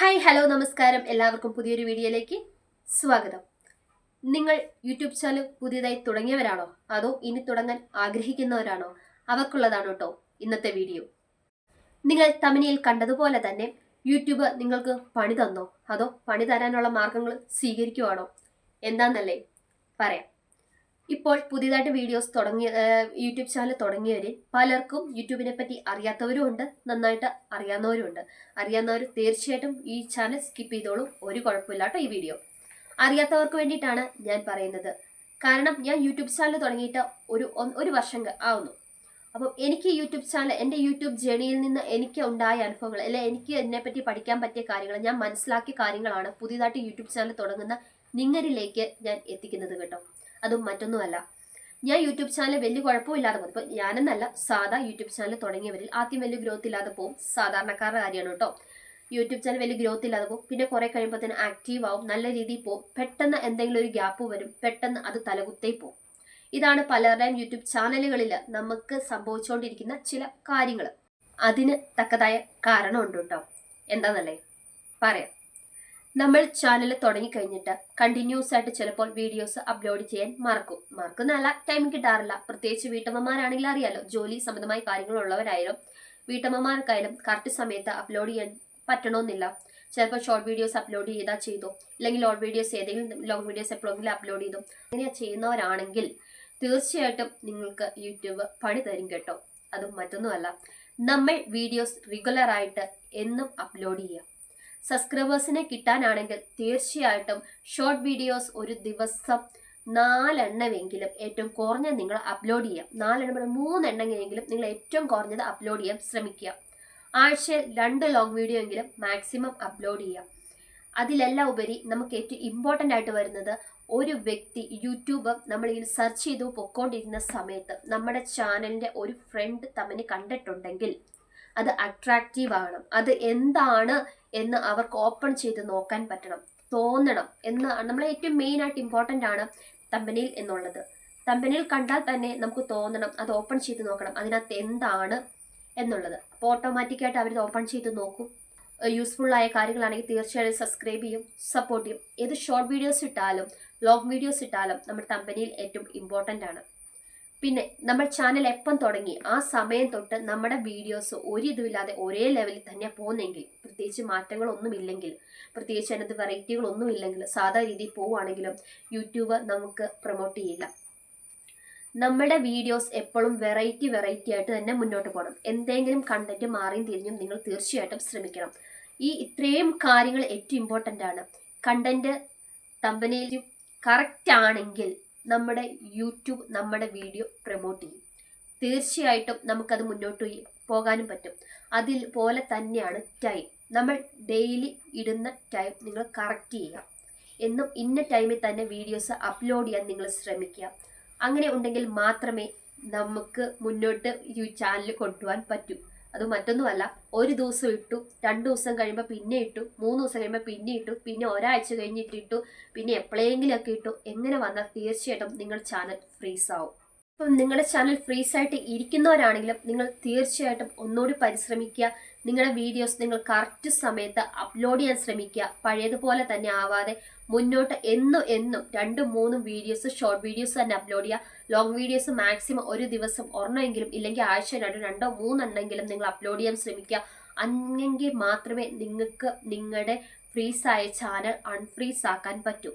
Hi hello നമസ്കാരം. എല്ലാവർക്കും പുതിയൊരു വീഡിയോയിലേക്ക് സ്വാഗതം. നിങ്ങൾ യൂട്യൂബ് ചാനൽ പുതിയതായി തുടങ്ങിയവരാണോ? അതോ ഇനി തുടങ്ങാൻ ആഗ്രഹിക്കുന്നവരാണോ? അവർക്കുള്ളതാണ് കേട്ടോ ഇന്നത്തെ വീഡിയോ. നിങ്ങൾ തമിനിയിൽ കണ്ടതുപോലെ തന്നെ യൂട്യൂബ് നിങ്ങൾക്ക് പണി തന്നോ? അതോ പണി തരാനുള്ള മാർഗങ്ങൾ സ്വീകരിക്കുവാണോ? എന്താന്നല്ലേ പറയാം. ഇപ്പോൾ പുതിയതായിട്ട് വീഡിയോസ് തുടങ്ങിയ യൂട്യൂബ് ചാനൽ തുടങ്ങിയവരിൽ പലർക്കും യൂട്യൂബിനെ പറ്റി അറിയാത്തവരും ഉണ്ട് നന്നായിട്ട് അറിയാവുന്നവരും ഉണ്ട്. അറിയാവുന്നവർ തീർച്ചയായിട്ടും ഈ ചാനൽ സ്കിപ്പ് ചെയ്തോളൂ ഒരു കുഴപ്പമില്ലാട്ടോ ഈ വീഡിയോ. അറിയാത്തവർക്ക് വേണ്ടിയിട്ടാണ് ഞാൻ പറയുന്നത്. കാരണം ഞാൻ യൂട്യൂബ് ചാനൽ തുടങ്ങിയിട്ട് ഒരു ഒരു വർഷം ആവുന്നു. അപ്പം എനിക്ക് യൂട്യൂബ് ചാനൽ എന്റെ യൂട്യൂബ് ജേണിയിൽ നിന്ന് എനിക്ക് ഉണ്ടായ അനുഭവങ്ങൾ അല്ലെ എനിക്ക് ഇതിനെപ്പറ്റി പഠിക്കാൻ പറ്റിയ കാര്യങ്ങൾ ഞാൻ മനസ്സിലാക്കിയ കാര്യങ്ങളാണ് പുതിയതായിട്ട് യൂട്യൂബ് ചാനൽ തുടങ്ങുന്ന നിങ്ങരിലേക്ക് ഞാൻ എത്തിക്കുന്നത് കേട്ടോ. അതും മറ്റൊന്നുമല്ല. ഞാൻ യൂട്യൂബ് ചാനൽ വലിയ കുഴപ്പമില്ലാതെ പോകും. ഇപ്പം ഞാനെന്നല്ല സാധാ യൂട്യൂബ് ചാനൽ തുടങ്ങിയവരിൽ ആദ്യം വലിയ ഗ്രോത്ത് ഇല്ലാതെ പോകും. സാധാരണക്കാരുടെ കാര്യമാണ് കേട്ടോ. യൂട്യൂബ് ചാനൽ വലിയ ഗ്രോത്ത് ഇല്ലാതെ പോകും. പിന്നെ കുറെ കഴിയുമ്പോൾ തന്നെ ആക്റ്റീവ് ആവും. നല്ല രീതിയിൽ പോകും. പെട്ടെന്ന് എന്തെങ്കിലും ഒരു ഗ്യാപ്പ് വരും. പെട്ടെന്ന് അത് തലകുത്തേ പോകും. ഇതാണ് പലരുടെയും യൂട്യൂബ് ചാനലുകളിൽ നമുക്ക് സംഭവിച്ചുകൊണ്ടിരിക്കുന്ന ചില കാര്യങ്ങൾ. അതിന് തക്കതായ കാരണമുണ്ട് കേട്ടോ. എന്താണെന്നല്ലേ പറയാം. നമ്മൾ ചാനൽ തുടങ്ങിക്കഴിഞ്ഞിട്ട് കണ്ടിന്യൂസ് ആയിട്ട് ചിലപ്പോൾ വീഡിയോസ് അപ്ലോഡ് ചെയ്യാൻ മറക്കും. മറക്കുന്നല്ല ടൈം കിട്ടാറില്ല. പ്രത്യേകിച്ച് വീട്ടമ്മമാരാണെങ്കിൽ അറിയാലോ ജോലി സംബന്ധമായ കാര്യങ്ങളുള്ളവരായാലും വീട്ടമ്മമാർക്കായാലും കറക്റ്റ് സമയത്ത് അപ്ലോഡ് ചെയ്യാൻ പറ്റണമെന്നില്ല ചിലപ്പോൾ ഷോർട്ട് വീഡിയോസ് അപ്ലോഡ് ചെയ്താൽ ചെയ്തു. അല്ലെങ്കിൽ ലോങ് വീഡിയോസ് ഏതെങ്കിലും ലോങ് വീഡിയോസ് എപ്പോഴെങ്കിലും അപ്ലോഡ് ചെയ്തു. അങ്ങനെ ചെയ്യുന്നവരാണെങ്കിൽ തീർച്ചയായിട്ടും നിങ്ങൾക്ക് യൂട്യൂബ് പണി തരും കേട്ടോ. അതും മറ്റൊന്നുമല്ല. നമ്മൾ വീഡിയോസ് റെഗുലർ ആയിട്ട് എന്നും അപ്ലോഡ് ചെയ്യുക സബ്സ്ക്രൈബേഴ്സിനെ കിട്ടാനാണെങ്കിൽ തീർച്ചയായിട്ടും ഷോർട്ട് വീഡിയോസ് ഒരു ദിവസം നാലെണ്ണമെങ്കിലും ഏറ്റവും കുറഞ്ഞത് നിങ്ങൾ അപ്ലോഡ് ചെയ്യാം. നാലെണ്ണം മൂന്നെണ്ണമെങ്കിലും നിങ്ങൾ ഏറ്റവും കുറഞ്ഞത് അപ്ലോഡ് ചെയ്യാൻ ശ്രമിക്കുക. ആഴ്ചയിൽ രണ്ട് ലോങ് വീഡിയോ എങ്കിലും മാക്സിമം അപ്ലോഡ് ചെയ്യാം. അതിലെല്ലാം ഉപരി നമുക്ക് ഏറ്റവും ഇമ്പോർട്ടന്റ് ആയിട്ട് വരുന്നത് ഒരു വ്യക്തി യൂട്യൂബ് നമ്മളിങ്ങനെ സെർച്ച് ചെയ്ത് പൊക്കോണ്ടിരുന്ന സമയത്ത് നമ്മുടെ ചാനലിന്റെ ഒരു ഫ്രണ്ട് തമ്മിൽ കണ്ടിട്ടുണ്ടെങ്കിൽ അത് അട്രാക്റ്റീവ് ആകണം. അത് എന്താണ് എന്ന് അവർക്ക് ഓപ്പൺ ചെയ്ത് നോക്കാൻ പറ്റണം. തോന്നണം എന്ന് നമ്മളെ ഏറ്റവും മെയിൻ ആയിട്ട് ഇമ്പോർട്ടന്റ് ആണ് തമ്പനിയിൽ എന്നുള്ളത്. തമ്പനിയിൽ കണ്ടാൽ തന്നെ നമുക്ക് തോന്നണം. അത് ഓപ്പൺ ചെയ്ത് നോക്കണം. അതിനകത്ത് എന്താണ് എന്നുള്ളത്. അപ്പോൾ ഓട്ടോമാറ്റിക്കായിട്ട് അവർ ഓപ്പൺ ചെയ്ത് നോക്കും. യൂസ്ഫുൾ ആയ കാര്യങ്ങളാണെങ്കിൽ തീർച്ചയായും സബ്സ്ക്രൈബ് ചെയ്യും സപ്പോർട്ട് ചെയ്യും. ഏത് ഷോർട്ട് വീഡിയോസ് ഇട്ടാലും ലോങ് വീഡിയോസ് ഇട്ടാലും നമ്മുടെ കമ്പനിയിൽ ഏറ്റവും ഇമ്പോർട്ടന്റ് ആണ്. പിന്നെ നമ്മൾ ചാനൽ എപ്പം തുടങ്ങി? ആ സമയം തൊട്ട് നമ്മുടെ വീഡിയോസ് ഒരു ഇതുമില്ലാതെ ഒരേ ലെവലിൽ തന്നെ പോകുന്നെങ്കിൽ പ്രത്യേകിച്ച് മാറ്റങ്ങളൊന്നുമില്ലെങ്കിൽ പ്രത്യേകിച്ച് അതിനകത്ത് വെറൈറ്റികളൊന്നും ഇല്ലെങ്കിൽ സാധാ രീതിയിൽ പോവുകയാണെങ്കിലും യൂട്യൂബ് നമുക്ക് പ്രൊമോട്ട് ചെയ്യില്ല. നമ്മുടെ വീഡിയോസ് എപ്പോഴും വെറൈറ്റി വെറൈറ്റി ആയിട്ട് തന്നെ മുന്നോട്ട് പോകണം. എന്തെങ്കിലും കണ്ടന്റ് മാറിയും തിരിഞ്ഞും നിങ്ങൾ തീർച്ചയായിട്ടും ശ്രമിക്കണം. ഈ ഇത്രയും കാര്യങ്ങൾ ഏറ്റവും ഇമ്പോർട്ടന്റ് ആണ്. കണ്ടന്റ് കമ്പനിയിലും കറക്റ്റ് ആണെങ്കിൽ നമ്മുടെ യൂട്യൂബ് നമ്മുടെ വീഡിയോ പ്രൊമോട്ട് ചെയ്യും. തീർച്ചയായിട്ടും നമുക്കത് മുന്നോട്ട് പോകാനും പറ്റും. അതിൽ പോലെ തന്നെയാണ് ടൈം നമ്മൾ ഡെയിലി ഇടുന്ന ടൈം നിങ്ങൾ കറക്റ്റ് ചെയ്യുക. എന്നും ഇന്ന ടൈമിൽ തന്നെ വീഡിയോസ് അപ്ലോഡ് ചെയ്യാൻ നിങ്ങൾ ശ്രമിക്കുക. അങ്ങനെ ഉണ്ടെങ്കിൽ മാത്രമേ നമുക്ക് മുന്നോട്ട് ഈ ചാനൽ കൊണ്ടുപോകാൻ പറ്റൂ. അത് മറ്റൊന്നുമല്ല ഒരു ദിവസം ഇട്ടു രണ്ട് ദിവസം കഴിയുമ്പോൾ പിന്നെ ഇട്ടു മൂന്ന് ദിവസം കഴിയുമ്പോൾ പിന്നെ ഇട്ടു പിന്നെ ഒരാഴ്ച കഴിഞ്ഞിട്ട് ഇട്ടു പിന്നെ എപ്പോഴെങ്കിലുമൊക്കെ ഇട്ടു. എങ്ങനെ വന്നാൽ തീർച്ചയായിട്ടും നിങ്ങൾ ചാനൽ ഫ്രീസ് ആവും. അപ്പം നിങ്ങളുടെ ചാനൽ ഫ്രീസ് ആയിട്ട് ഇരിക്കുന്നവരാണെങ്കിലും നിങ്ങൾ തീർച്ചയായിട്ടും ഒന്നുകൂടി പരിശ്രമിക്കുക. നിങ്ങളുടെ വീഡിയോസ് നിങ്ങൾ കറക്റ്റ് സമയത്ത് അപ്ലോഡ് ചെയ്യാൻ ശ്രമിക്കുക. പഴയതുപോലെ തന്നെ ആവാതെ മുന്നോട്ട് എന്നും എന്നും രണ്ടും മൂന്നും വീഡിയോസ് ഷോർട്ട് വീഡിയോസ് തന്നെ അപ്ലോഡ് ചെയ്യുക. ലോങ് വീഡിയോസ് മാക്സിമം ഒരു ദിവസം ഒരെണ്ണമെങ്കിലും ഇല്ലെങ്കിൽ ആഴ്ച രണ്ടോ രണ്ടോ മൂന്നെണ്ണമെങ്കിലും നിങ്ങൾ അപ്ലോഡ് ചെയ്യാൻ ശ്രമിക്കുക. അങ്ങനെ മാത്രമേ നിങ്ങൾക്ക് നിങ്ങളുടെ ഫ്രീസായ ചാനൽ അൺഫ്രീസ് ആക്കാൻ പറ്റൂ.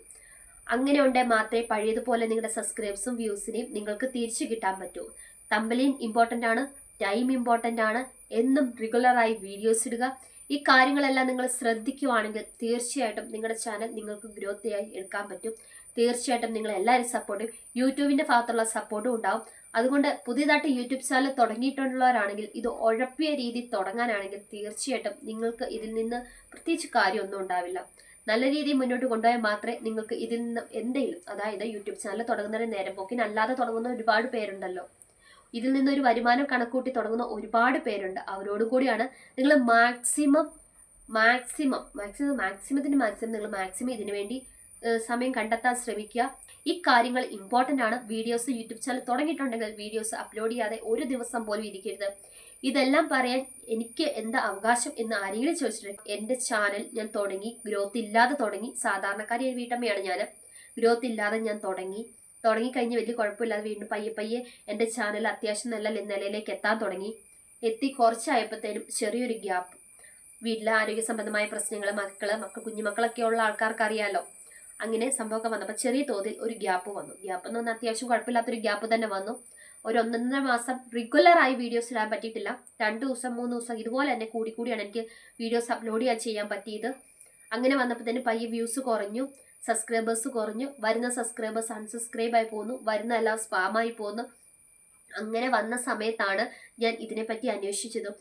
അങ്ങനെ ഉണ്ടെങ്കിൽ മാത്രമേ പഴയതുപോലെ നിങ്ങളുടെ സബ്സ്ക്രൈബ്സും വ്യൂസിനെയും നിങ്ങൾക്ക് തിരിച്ചു കിട്ടാൻ പറ്റൂ. തമ്പലിയും ഇമ്പോർട്ടന്റ് ആണ് ടൈം ഇമ്പോർട്ടന്റ് ആണ്. എന്നും റെഗുലറായി വീഡിയോസ് ഇടുക. ഈ കാര്യങ്ങളെല്ലാം നിങ്ങൾ ശ്രദ്ധിക്കുവാണെങ്കിൽ തീർച്ചയായിട്ടും നിങ്ങളുടെ ചാനൽ നിങ്ങൾക്ക് ഗ്രോത്ത് ആയി എടുക്കാൻ പറ്റും. തീർച്ചയായിട്ടും നിങ്ങൾ എല്ലാവരും സപ്പോർട്ട് യൂട്യൂബിന്റെ ഭാഗത്തുള്ള സപ്പോർട്ടും ഉണ്ടാവും. അതുകൊണ്ട് പുതിയതായിട്ട് യൂട്യൂബ് ചാനൽ തുടങ്ങിയിട്ടുള്ളവരാണെങ്കിൽ ഇത് ഉഴപ്പിയ രീതിയിൽ തുടങ്ങാനാണെങ്കിൽ തീർച്ചയായിട്ടും നിങ്ങൾക്ക് ഇതിൽ നിന്ന് പ്രത്യേകിച്ച് കാര്യമൊന്നും ഉണ്ടാവില്ല. നല്ല രീതിയിൽ മുന്നോട്ട് കൊണ്ടുപോയാൽ മാത്രമേ നിങ്ങൾക്ക് ഇതിൽ നിന്ന് എന്തെങ്കിലും അതായത് യൂട്യൂബ് ചാനൽ തുടങ്ങുന്നതിന് നേരം പോക്കിന് അല്ലാതെ തുടങ്ങുന്ന ഒരുപാട് പേരുണ്ടല്ലോ. ഇതിൽ നിന്നൊരു വരുമാനം കണക്കൂട്ടി തുടങ്ങുന്ന ഒരുപാട് പേരുണ്ട്. അവരോട് കൂടിയാണ് നിങ്ങൾ മാക്സിമം മാക്സിമം മാക്സിമം മാക്സിമത്തിന് മാക്സിമം നിങ്ങൾ മാക്സിമം ഇതിനു വേണ്ടി സമയം കണ്ടെത്താൻ ശ്രമിക്കുക. ഈ കാര്യങ്ങൾ ഇമ്പോർട്ടന്റ് ആണ്. വീഡിയോസ് യൂട്യൂബ് ചാനൽ തുടങ്ങിയിട്ടുണ്ടെങ്കിൽ വീഡിയോസ് അപ്ലോഡ് ചെയ്യാതെ ഒരു ദിവസം പോലും ഇരിക്കരുത്. ഇതെല്ലാം പറയാൻ എനിക്ക് എന്താ അവകാശം എന്ന് ആരെങ്കിലും ചോദിച്ചിട്ടുണ്ട് എന്റെ ചാനൽ ഞാൻ തുടങ്ങി ഗ്രോത്ത് ഇല്ലാതെ തുടങ്ങി സാധാരണക്കാരി വീട്ടമ്മയാണ് ഞാൻ. ഗ്രോത്ത് ഇല്ലാതെ ഞാൻ തുടങ്ങി. തുടങ്ങിക്കഴിഞ്ഞ് വലിയ കുഴപ്പമില്ലാതെ വീണ്ടും പയ്യെ പയ്യെ എന്റെ ചാനൽ അത്യാവശ്യം നല്ല നിലയിലേക്ക് എത്താൻ തുടങ്ങി. എത്തി കുറച്ചായപ്പോഴത്തേനും ചെറിയൊരു ഗ്യാപ്പ് വീട്ടിലെ ആരോഗ്യ സംബന്ധമായ പ്രശ്നങ്ങൾ മക്കൾ മക്കൾ കുഞ്ഞുമക്കളൊക്കെ ഉള്ള ആൾക്കാർക്ക് അറിയാലോ അങ്ങനെ സംഭവമൊക്കെ വന്നപ്പോൾ ചെറിയ തോതിൽ ഒരു ഗ്യാപ്പ് വന്നു. ഗ്യാപ്പ് എന്ന് പറഞ്ഞാൽ അത്യാവശ്യം കുഴപ്പമില്ലാത്തൊരു ഗ്യാപ്പ് തന്നെ വന്നു. ഒരു ഒന്നൊന്നര മാസം റെഗുലറായി വീഡിയോസ് ഇടാൻ പറ്റിയിട്ടില്ല. രണ്ട് ദിവസം മൂന്ന് ദിവസം ഇതുപോലെ തന്നെ കൂടി കൂടിയാണ് എനിക്ക് വീഡിയോസ് അപ്ലോഡ് ചെയ്യാൻ ചെയ്യാൻ പറ്റിയത്. അങ്ങനെ വന്നപ്പോൾ തന്നെ പയ്യെ വ്യൂസ് കുറഞ്ഞു സബ്സ്ക്രൈബേഴ്സ് കുറഞ്ഞു. വരുന്ന സബ്സ്ക്രൈബേഴ്സ് അൺസബ്സ്ക്രൈബ് ആയി പോകുന്നു വരുന്ന എല്ലാം സ്പാമായി പോകുന്നു അങ്ങനെ വന്ന സമയത്താണ് ഞാൻ ഇതിനെപ്പറ്റി അന്വേഷിച്ചതും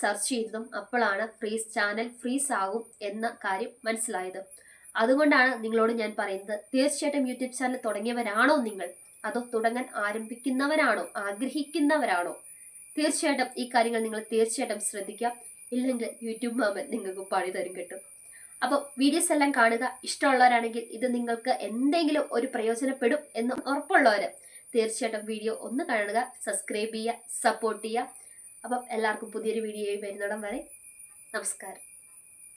സെർച്ച് ചെയ്തതും. അപ്പോഴാണ് ഫ്രീസ് ചാനൽ ഫ്രീസ് ആകും എന്ന കാര്യം മനസ്സിലായത്. അതുകൊണ്ടാണ് നിങ്ങളോട് ഞാൻ പറയുന്നത്. തീർച്ചയായിട്ടും യൂട്യൂബ് ചാനൽ തുടങ്ങിയവരാണോ നിങ്ങൾ? അതോ തുടങ്ങാൻ ആരംഭിക്കുന്നവരാണോ? ആഗ്രഹിക്കുന്നവരാണോ? തീർച്ചയായിട്ടും ഈ കാര്യങ്ങൾ നിങ്ങൾ തീർച്ചയായിട്ടും ശ്രദ്ധിക്കാം ഇല്ലെങ്കിൽ യൂട്യൂബ് മാമൻ നിങ്ങൾക്ക് പണി തരും കിട്ടും. അപ്പോൾ വീഡിയോസ് എല്ലാം കാണുക. ഇഷ്ടമുള്ളവരാണെങ്കിൽ ഇത് നിങ്ങൾക്ക് എന്തെങ്കിലും ഒരു പ്രയോജനപ്പെടും എന്ന് ഉറപ്പുള്ളവർ തീർച്ചയായിട്ടും വീഡിയോ ഒന്ന് കാണുക സബ്സ്ക്രൈബ് ചെയ്യുക സപ്പോർട്ട് ചെയ്യുക. അപ്പം എല്ലാവർക്കും പുതിയൊരു വീഡിയോ വരുന്നിടം വരെ നമസ്കാരം.